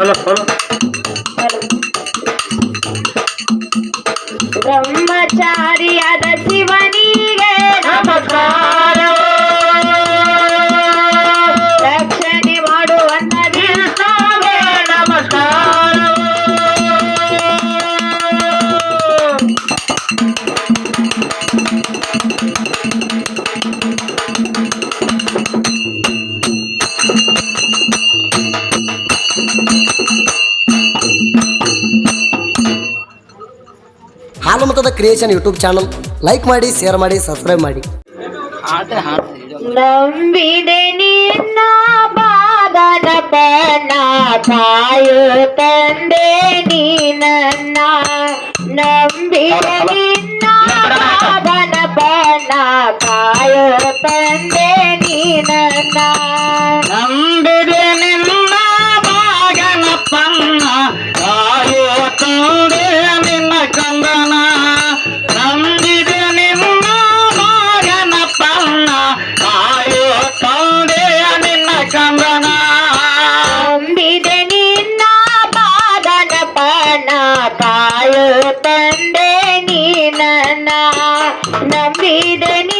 खोलो खोलो Brahmachari creation YouTube channel like ಮಾಡಿ ಶೇರ್ ಮಾಡಿ ಸಬ್ಸ್ಕ್ರೈಬ್ ಮಾಡಿ. ನಂಬಿದೆ ನಿನ್ನ ಬಾದನ ಪನ್ನ ಕಾಯೋ ತಂದೆ ನೀನನ್ನ ತಂದೆ ಬಾಳು ತಂದೆ ನೀ ನನ್ನ ನಂಬಿದೆ ನೀ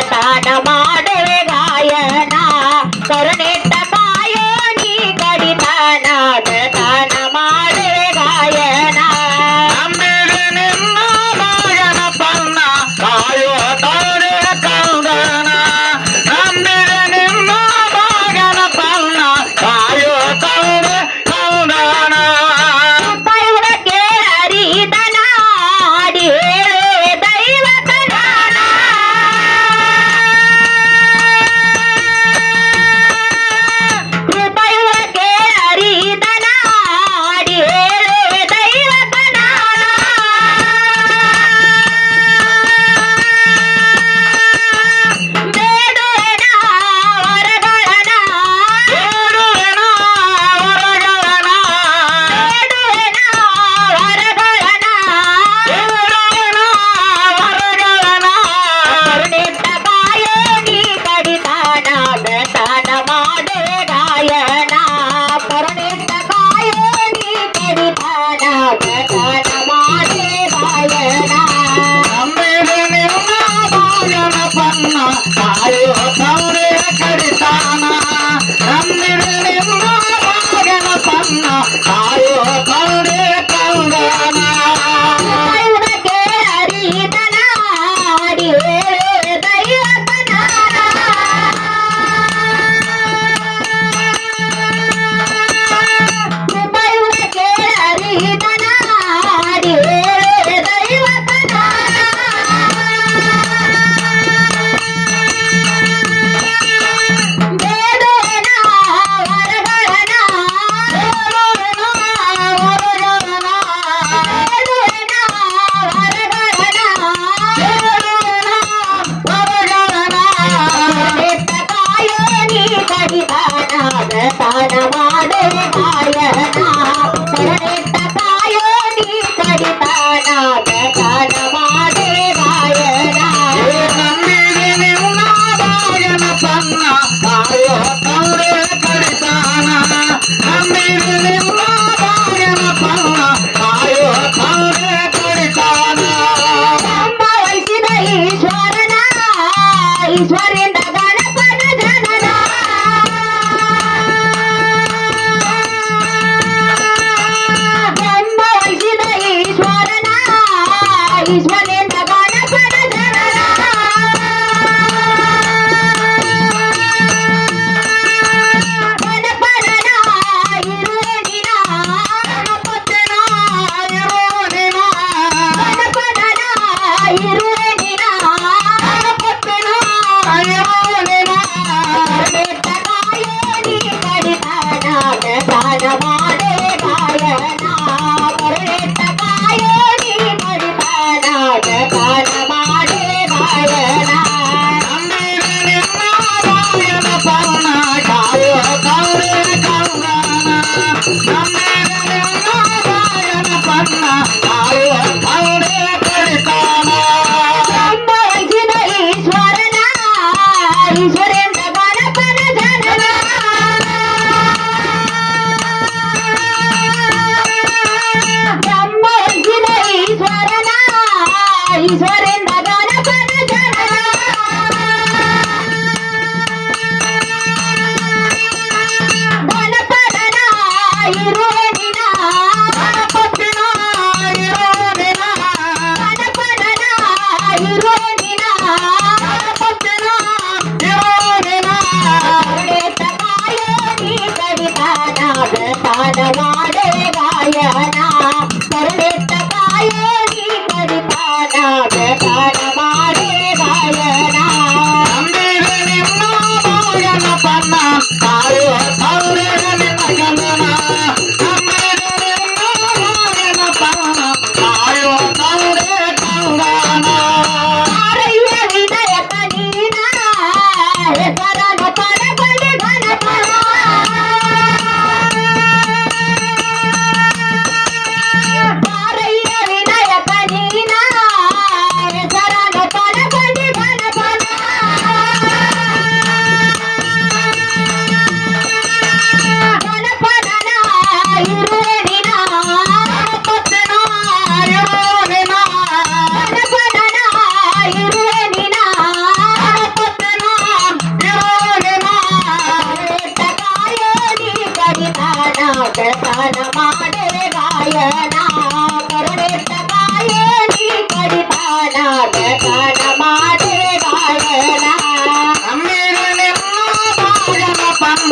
Ta da ba. かわいい is running.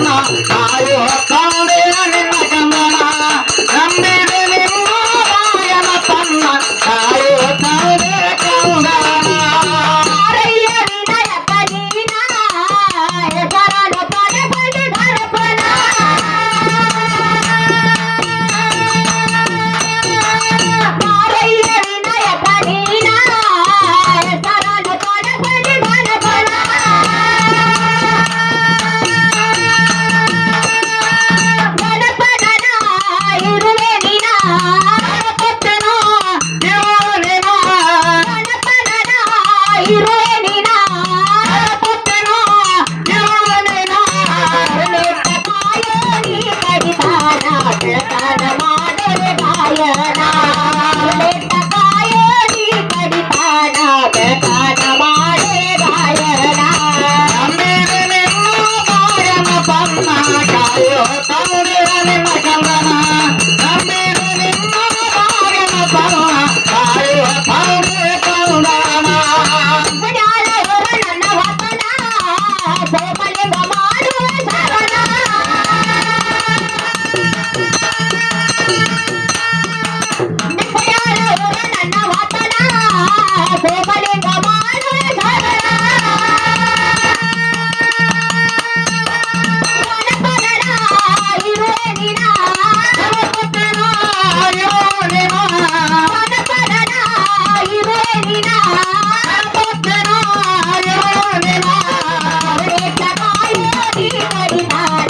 呐，大约。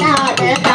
Nada.